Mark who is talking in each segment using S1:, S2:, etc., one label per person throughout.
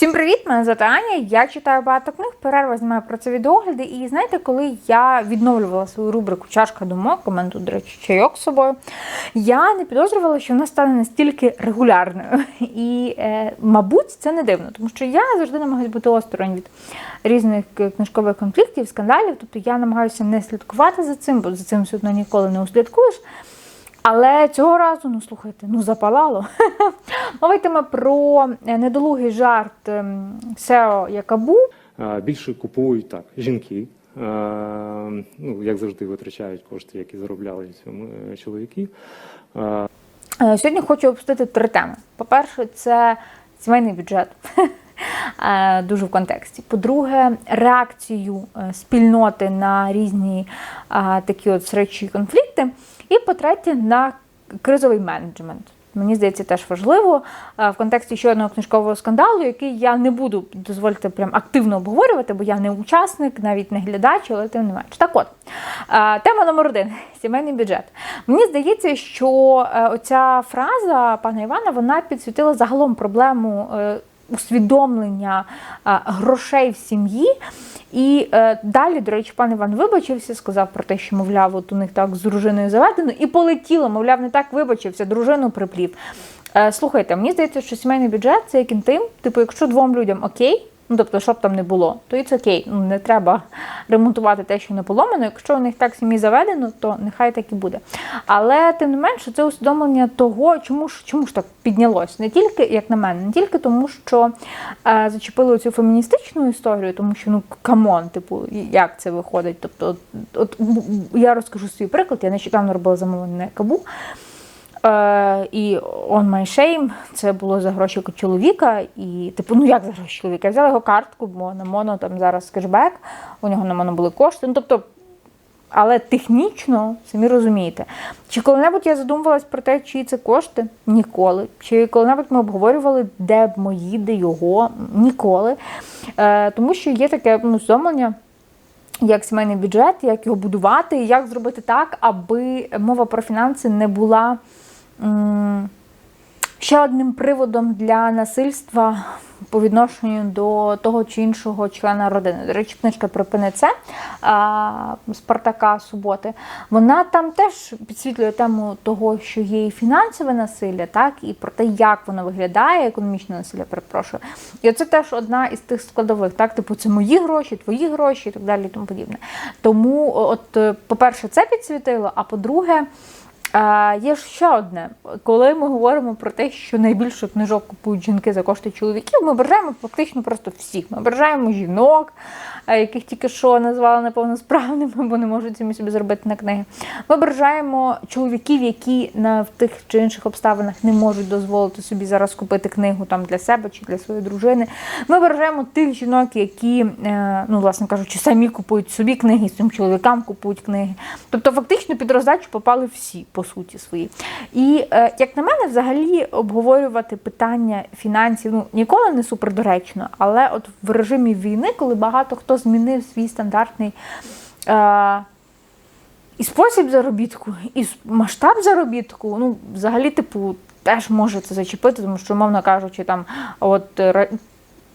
S1: Всім привіт! Мене звати Аня. Я читаю багато книг, перерва знімаю про це відеогляди. І знаєте, коли я відновлювала свою рубрику Чашка думок, у мене тут, до речі, чайок з собою, я не підозрювала, що вона стане настільки регулярною. І, е, мабуть, це не дивно, тому що я завжди намагаюся бути осторонь від різних книжкових конфліктів, скандалів. Тобто я намагаюся не слідкувати за цим, бо за цим все одно ніколи не услідкуєш. Але цього разу, ну слухайте, ну запалало. Мова йтиме про е, недолугий жарт ем, Сео Якабу.
S2: Більше купують так жінки, ну як завжди витрачають кошти, які заробляли цьому е, чоловіки.
S1: Е, Сьогодні хочу обсудити три теми. По-перше, це сімейний бюджет. Дуже в контексті. По-друге, реакцію спільноти на різні такі от речі конфлікти. І по-третє, на кризовий менеджмент. Мені здається, теж важливо е, в контексті ще одного книжкового скандалу, який я не буду дозволити прям активно обговорювати, бо я не учасник, навіть не глядач, але тим не менш. Так от, е, тема номер один сімейний бюджет. Мені здається, що е, оця фраза пана Івана вона підсвітила загалом проблему усвідомлення грошей в сім'ї. І е, далі, до речі, пан Іван вибачився, сказав про те, що, мовляв, от у них так з дружиною заведено, і полетіло, мовляв, не так вибачився, дружину приплів. Е, слухайте, мені здається, що сімейний бюджет це як інтим. Типу, якщо двом людям окей, ну тобто, щоб там не було, то і це окей. Ну не треба ремонтувати те, що не поломано. Якщо у них так сім'ї заведено, то нехай так і буде. Але тим не менше, це усвідомлення того, чому ж чому ж так піднялось. Не тільки, як на мене, не тільки тому, що е, зачепили цю феміністичну історію, тому що ну камон, типу, як це виходить? Тобто, от, от я розкажу свій приклад. Я нещодавно робила замовлення на кабу. Е, і on my shame, це було за гроші чоловіка. І, типу, ну як за гроші чоловіка? Я взяла його картку, бо на моно там зараз кешбек, у нього на моно були кошти. Ну, тобто, але технічно, самі розумієте, чи коли-небудь я задумувалась про те, чиї це кошти? Ніколи. Чи коли-небудь ми обговорювали, де б мої, де його? Ніколи. Е, тому що є таке ну, усвідомлення, як сімейний бюджет, як його будувати, як зробити так, аби мова про фінанси не була ще одним приводом для насильства по відношенню до того чи іншого члена родини. До речі, книжка «Припини це» Спартака Суботи. Вона там теж підсвітлює тему того, що є і фінансове насилля, так, і про те, як воно виглядає, економічне насилля, перепрошую. І це теж одна із тих складових, так, типу, це мої гроші, твої гроші і так далі, і тому подібне. Тому, от, е, по-перше, це підсвітило, а по-друге, Е, Є ще одне, коли ми говоримо про те, що найбільше книжок купують жінки за кошти чоловіків, ми ображаємо фактично просто всіх. Ми ображаємо жінок, е, яких тільки що назвали неповносправними, бо не можуть самі собі зробити на книги. Ми ображаємо чоловіків, які на в тих чи інших обставинах не можуть дозволити собі зараз купити книгу там для себе чи для своєї дружини. Ми ображаємо тих жінок, які, е, ну, власне кажучи, самі купують собі книги, своїм чоловікам купують книги. Тобто, фактично під роздачу попали всі по суті свої. І е, як на мене, взагалі обговорювати питання фінансів ну ніколи не супердоречно, але от в режимі війни, коли багато хто змінив свій стандартний. Е, і спосіб заробітку, і масштаб заробітку, ну, взагалі, типу, теж може це зачепити, тому що, мовно кажучи, там, от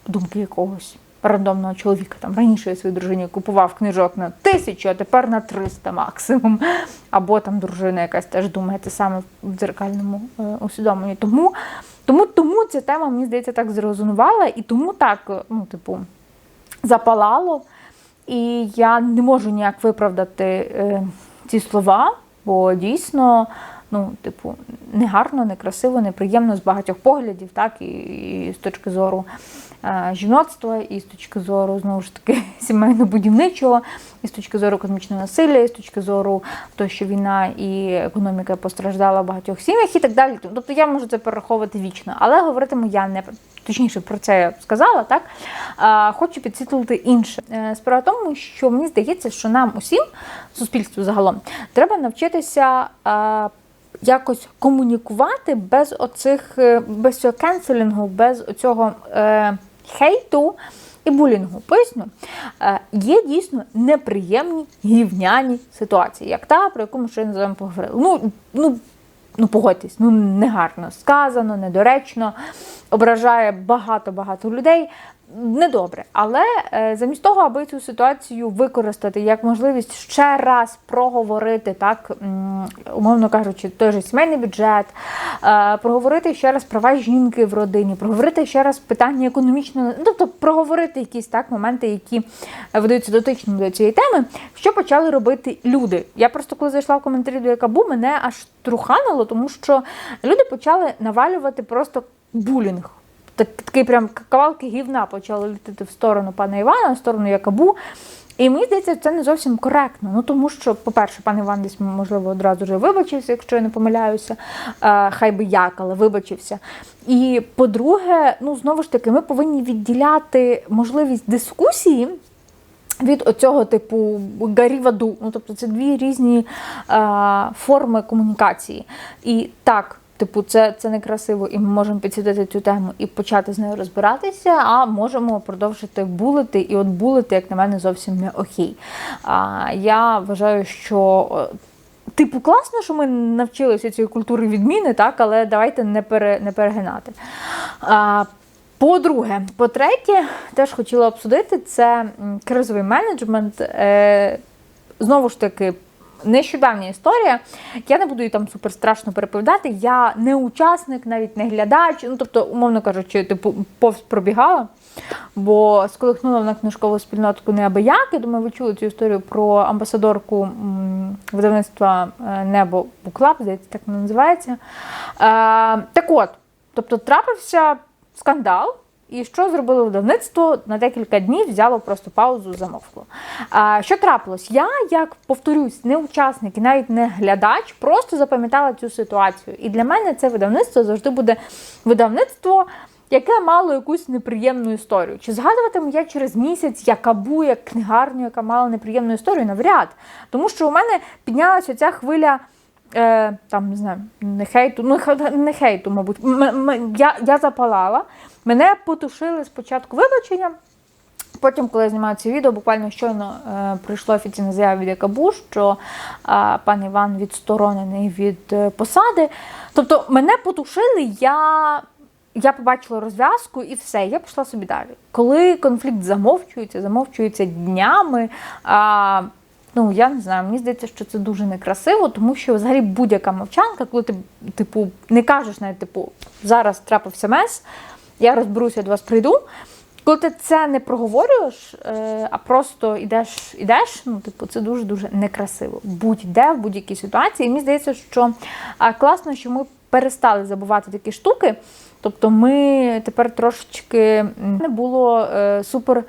S1: думки якогось рандомного чоловіка там раніше я своїй дружині купував книжок на тисячу, а тепер на 300 максимум. Або там дружина якась теж думає те саме в дзеркальному е, усвідомленні. Тому, тому, тому ця тема, мені здається, так зрезонувала, і тому так, е, ну, типу, запалало. І я не можу ніяк виправдати е, ці слова, бо дійсно, ну, типу, негарно, некрасиво, неприємно з багатьох поглядів, так, і, і з точки зору е, жіноцтва, і з точки зору, знову ж таки, сімейно-будівничого, і з точки зору космічного насилля, і з точки зору того, що війна і економіка постраждала в багатьох сім'ях і так далі. Тобто я можу це перераховувати вічно, але говоритиму я не точніше про це я сказала, так а, хочу підсвітлити інше. Е, Справа тому, що мені здається, що нам усім, суспільству загалом, треба навчитися. а, Якось комунікувати без оцих, е, без цього кенселінгу, без цього е, хейту і булінгу. Поясню, е, є дійсно неприємні гівняні ситуації, як та, про яку ми щойно з вами поговорили. Ну, ну ну погодьтесь, ну негарно сказано, недоречно, ображає багато-багато людей. Недобре, але е, замість того, аби цю ситуацію використати як можливість ще раз проговорити, так умовно кажучи, той же сімейний бюджет, е, проговорити ще раз права жінки в родині, проговорити ще раз питання економічного, ну, тобто проговорити якісь так моменти, які видаються дотичними до цієї теми, що почали робити люди. Я просто коли зайшла в коментарі до Якабу, мене аж труханило, тому що люди почали навалювати просто булінг. Так, такий прям кавалки гівна почали літати в сторону пана Івана, в сторону Якабу. І мені здається, це не зовсім коректно. Ну тому що, по-перше, пан Іван десь можливо одразу вже вибачився, якщо я не помиляюся. Е, хай би як, але вибачився. І по-друге, ну знову ж таки, ми повинні відділяти можливість дискусії. Від оцього типу гаріваду. Ну, тобто це дві різні е, форми комунікації. І так, типу, це, це некрасиво, і ми можемо підсвітити цю тему і почати з нею розбиратися, а можемо продовжити булити. І от булити, як на мене, зовсім не окей. А, я вважаю, що. е, Типу, класно, що ми навчилися цієї культури відміни, так, але давайте не, пере, не перегинати. А, по-друге, по-третє, теж хотіла обсудити це кризовий менеджмент. Е, знову ж таки, нещодавня історія. Я не буду її там супер страшно переповідати. Я не учасник, навіть не глядач. Ну, тобто, умовно кажучи, типу, повз пробігала. Бо сколихнула на книжкову спільнотку неабияк. Я думаю, ви чули цю історію про амбасадорку видавництва е, Небо Буклаб, здається, так воно називається. Е, так от, тобто трапився скандал. І що зробило видавництво? На декілька днів взяло просто паузу, замовкло. А, що трапилось? Я, як повторюсь, не учасник і навіть не глядач, просто запам'ятала цю ситуацію. І для мене це видавництво завжди буде видавництво, яке мало якусь неприємну історію. Чи згадуватиму я через місяць якабу, як книгарню, яка мала неприємну історію? Навряд. Тому що у мене піднялася ця хвиля. Е, там не знаю, не хейту, ну не хейту, мабуть. М- м- я, я запалала. Мене потушили спочатку вибачення. Потім, коли я знімаю це відео, буквально щойно е, прийшло офіційна заява від ЯКБУ, що е, пан Іван відсторонений від е, посади. Тобто мене потушили, я, я побачила розв'язку і все, я пішла собі далі. Коли конфлікт замовчується, замовчується днями. А, Ну, я не знаю, мені здається, що це дуже некрасиво, тому що взагалі будь-яка мовчанка, коли ти, типу, не кажеш навіть, типу, зараз трапився мес, я розберуся, до вас прийду. Коли ти це не проговорюєш, е, а просто йдеш, йдеш, ну, типу, це дуже-дуже некрасиво. Будь-де, в будь-якій ситуації. І мені здається, що класно, що ми перестали забувати такі штуки. Тобто ми тепер трошечки не було е, супер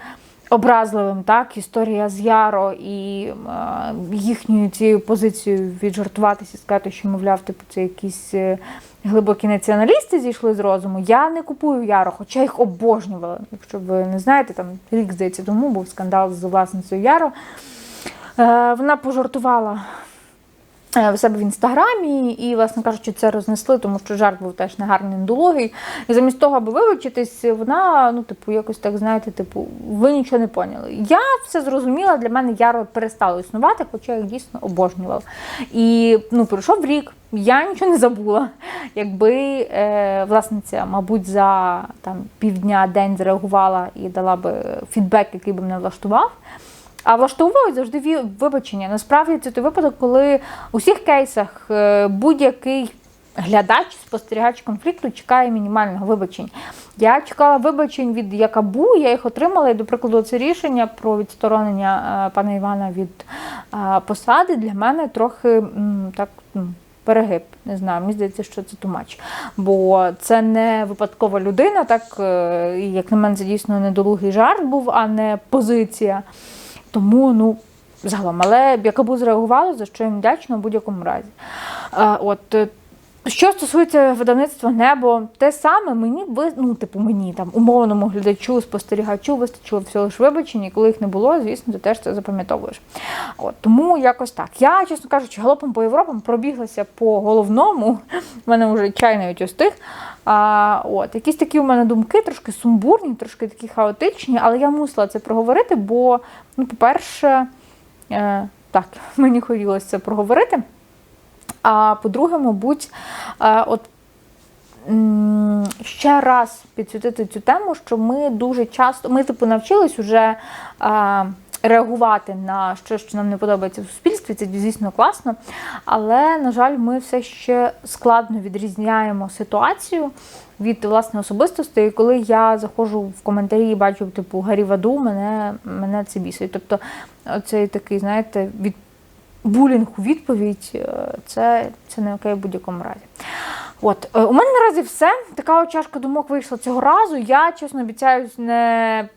S1: образливим, так, історія з Яро і е, їхньою цією позицією віджартуватися сказати, що, мовляв, типу, це якісь е, глибокі націоналісти зійшли з розуму. Я не купую Яро, хоча їх обожнювала. Якщо ви не знаєте, там рік здається тому був скандал з власницею Яро. Е, вона пожартувала в себе в інстаграмі, і, власне кажучи, це рознесли, тому що жарт був теж негарний недолугий. І замість того, аби вибачитись, вона, ну, типу, якось так, знаєте, типу, ви нічого не поняли. Я все зрозуміла, для мене Яро перестало існувати, хоча я їх дійсно обожнювала. І ну, пройшов рік. Я нічого не забула. Якби е, власниця, мабуть, за там півдня день зреагувала і дала би фідбек, який би мене влаштував. А влаштовують завжди вибачення. Насправді це той випадок, коли у всіх кейсах е, будь-який глядач, спостерігач конфлікту чекає мінімального вибачень. Я чекала вибачень від Якабу, я їх отримала. І, до прикладу, це рішення про відсторонення е, пана Івана від е, посади для мене трохи так. Перегиб, не знаю, мені здається, що це тумач. Бо це не випадкова людина, так як на мене, це дійсно недолугий жарт був, а не позиція. Тому, ну, загалом, але Якабу зреагувала, за що їм вдячна в будь-якому разі. От, е, що стосується видавництва небо, те саме мені ну, типу, мені там умовному глядачу, спостерігачу вистачило всього лиш вибачень, і коли їх не було, звісно, ти теж це запам'ятовуєш. От, тому якось так. Я, чесно кажучи, галопом по Європам пробіглася по головному. У мене вже чай навіть остиг. А, от, якісь такі у мене думки, трошки сумбурні, трошки такі хаотичні, але я мусила це проговорити, бо, ну, по-перше, е, так, мені хотілося це проговорити. А по-друге, мабуть, от ще раз підсвітити цю тему, що ми дуже часто, ми типу навчились уже е, реагувати на щось, що нам не подобається в суспільстві. Це звісно класно. Але, на жаль, ми все ще складно відрізняємо ситуацію від власне особистості. І коли я заходжу в коментарі і бачу, типу, Гарі Ваду, мене, мене це бісить. Тобто, цей такий, знаєте, від булінг у відповідь е, це, це не окей в будь-якому разі. От, е, у мене наразі все. Така чашка думок вийшла цього разу. Я, чесно, обіцяюсь не,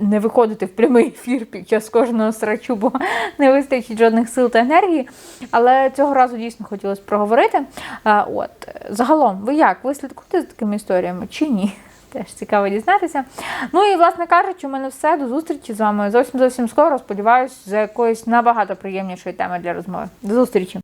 S1: не виходити в прямий ефір під час кожного срачу, бо не вистачить жодних сил та енергії. Але цього разу дійсно хотілося проговорити. Е, От, загалом, ви як? Ви слідкуєте за такими історіями чи ні? Теж цікаво дізнатися. Ну і, власне кажучи, у мене все. До зустрічі з вами зовсім зовсім скоро. Сподіваюсь, за якоїсь набагато приємнішої теми для розмови. До зустрічі!